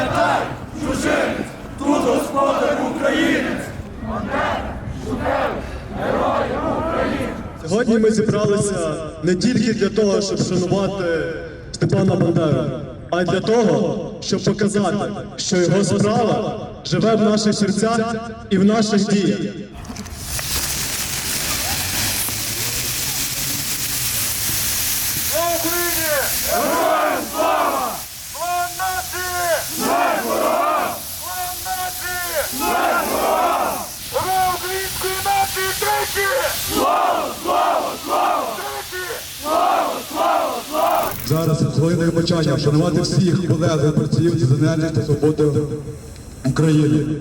Пам'ятай, чужинець, тут господар українець, герой України. Сьогодні ми зібралися не тільки для того, щоб шанувати Степана Бандеру, а й для того, щоб показати, що його справа живе в наших серцях і в наших діях. Україні! Слава української нації тричі! Слава, слава, слава! Слава, слава, слава! Зараз хвилиною почання вшанувати всіх полеглих працівників за ненависть та свободи України.